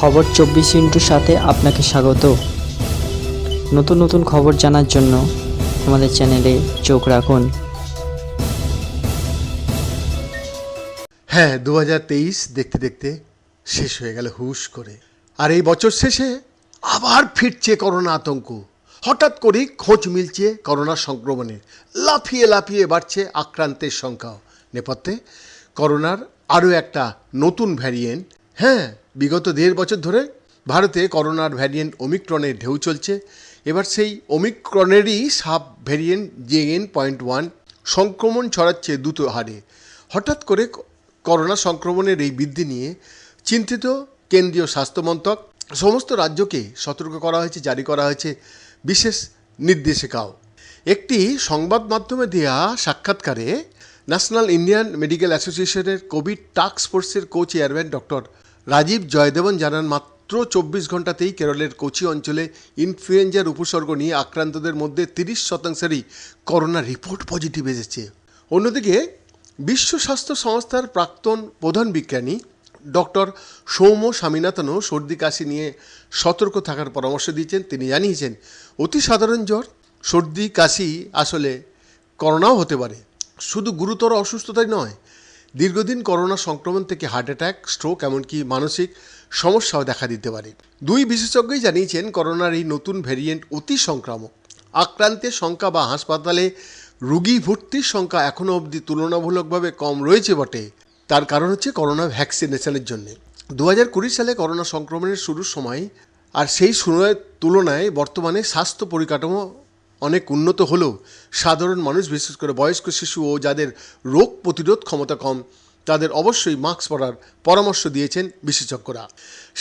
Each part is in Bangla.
খবর চব্বিশ ইন্টুর সাথে আপনাকে স্বাগত। নতুন নতুন খবর জানার জন্য আমাদের চ্যানেলে চোখ রাখুন। হ্যাঁ দু হাজার তেইশ দেখতে দেখতে শেষ হয়ে গেল হুশ করে। আর এই বছর শেষে আবার ফিরছে করোনা আতঙ্ক। হঠাৎ করেই খোঁজ মিলছে করোনা সংক্রমণের। লাফিয়ে লাফিয়ে বাড়ছে আক্রান্তের সংখ্যাও। নেপথ্যে করোনার আরও একটা নতুন ভ্যারিয়েন্ট হ্যাঁ বিগত দেড় বছর ধরে ভারতে করোনার ভ্যারিয়েন্ট ওমিক্রনের ঢেউ চলছে। এবার সেই ওমিক্রনেরই sub variant JN point one সংক্রমণ ছড়াচ্ছে দ্রুত হারে। হঠাৎ করে করোনা সংক্রমণের এই বৃদ্ধি নিয়ে চিন্তিত কেন্দ্রীয় স্বাস্থ্য মন্ত্রক, সমস্ত রাজ্যকে সতর্ক করা হয়েছে, জারি করা হয়েছে বিশেষ নির্দেশিকাও। একটি সংবাদ মাধ্যমে দেওয়া সাক্ষাৎকারে ন্যাশনাল ইন্ডিয়ান মেডিকেল অ্যাসোসিয়েশনের কোভিড টাস্ক ফোর্সের co chairman doctor Rajeev Jayadevan জানান, মাত্র চব্বিশ ঘন্টাতেই কেরলের কোচি অঞ্চলে ইনফ্লুয়েঞ্জার উপসর্গ নিয়ে আক্রান্তদের মধ্যে তিরিশ শতাংশেরই করোনা রিপোর্ট পজিটিভ এসেছে। অন্যদিকে, বিশ্ব স্বাস্থ্য সংস্থার প্রাক্তন প্রধান বিজ্ঞানী ডক্টর সৌম্য স্বামীনাথনও সর্দি কাশি নিয়ে সতর্ক থাকার পরামর্শ দিয়েছেন। তিনি জানিয়েছেন, অতি সাধারণ জ্বর, সর্দি কাশি আসলে করোনাও হতে পারে। শুধু গুরুতর অসুস্থতাই নয় দীর্ঘদিন করোনা সংক্রমণ থেকে হার্ট অ্যাটাক স্ট্রোক এমনকি মানসিক সমস্যাও দেখা দিতে পারে। দুই বিশেষজ্ঞই জানিয়েছেন, করোনার এই নতুন ভ্যারিয়েন্ট অতি সংক্রামক আক্রান্তের সংখ্যা বা হাসপাতালে রোগী ভর্তির সংখ্যা এখনও অবধি তুলনামূলকভাবে কম রয়েছে বটে। তার কারণ হচ্ছে করোনা ভ্যাকসিনেশনের জন্য। দু হাজার সালে করোনা সংক্রমণের শুরুর সময় আর সেই সময়ের তুলনায় বর্তমানে স্বাস্থ্য পরিকাঠামো অনেক উন্নত হলেও সাধারণ মানুষ, বিশেষ করে বয়স্ক শিশু ও যাদের রোগ প্রতিরোধ ক্ষমতা কম তাদের অবশ্যই মাস্ক পরার পরামর্শ দিয়েছেন বিশেষজ্ঞরা।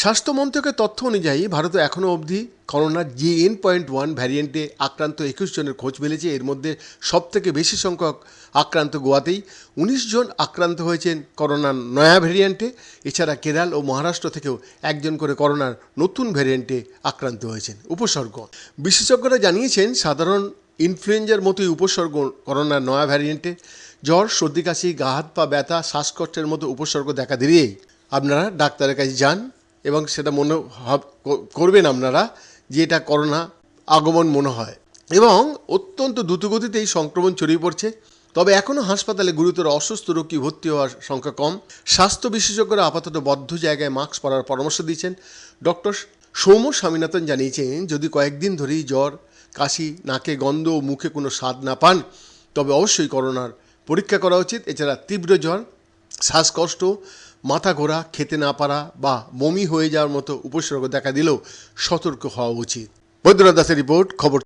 স্বাস্থ্য মন্ত্রকের তথ্য অনুযায়ী ভারতে এখনও অবধি করোনার জিএন পয়েন্ট ওয়ান ভ্যারিয়েন্টে আক্রান্ত একুশ জনের খোঁজ মিলেছে। এর মধ্যে সবথেকে বেশি সংখ্যক আক্রান্ত গোয়াতেই উনিশ জন আক্রান্ত হয়েছেন করোনার নয়া ভ্যারিয়েন্টে। এছাড়া কেরাল ও মহারাষ্ট্র থেকেও একজন করে করোনার নতুন ভ্যারিয়েন্টে আক্রান্ত হয়েছেন। উপসর্গ। বিশেষজ্ঞরা জানিয়েছেন, সাধারণ ইনফ্লুয়েঞ্জার মতোই উপসর্গ করোনার নয়া ভ্যারিয়েন্টে। জ্বর, সর্দি, কাশি, গা, হাত, পা ব্যথা, শ্বাসকষ্টের মতো উপসর্গ দেখা দিলেই আপনারা ডাক্তারের কাছে যান এবং সেটা মনে করবেন আপনারা যে এটা করোনা আগমন মনে হয়। এবং অত্যন্ত দ্রুতগতিতে এই সংক্রমণ ছড়িয়ে পড়ছে। তবে এখনও হাসপাতালে গুরুতর অসুস্থ রোগী ভর্তি হওয়ার সংখ্যা কম। স্বাস্থ্য বিশেষজ্ঞরা আপাতত বদ্ধ জায়গায় মাস্ক পরার পরামর্শ দিয়েছেন ডক্টর সৌম্য স্বামীনাথন জানিয়েছেন, যদি কয়েকদিন ধরেই জ্বর, কাশি, নাকে গন্ধ ও মুখে কোনো স্বাদ না পান, তবে অবশ্যই করোনার পরীক্ষা করা উচিত। এছাড়া তীব্র জ্বর, শ্বাসকষ্ট, মাথা ঘোরা, খেতে না পারা বা বমি হয়ে যাওয়ার মতো উপসর্গ দেখা দিলেও সতর্ক হওয়া উচিত। বৈদ্যনাথ দাসের রিপোর্ট, খবর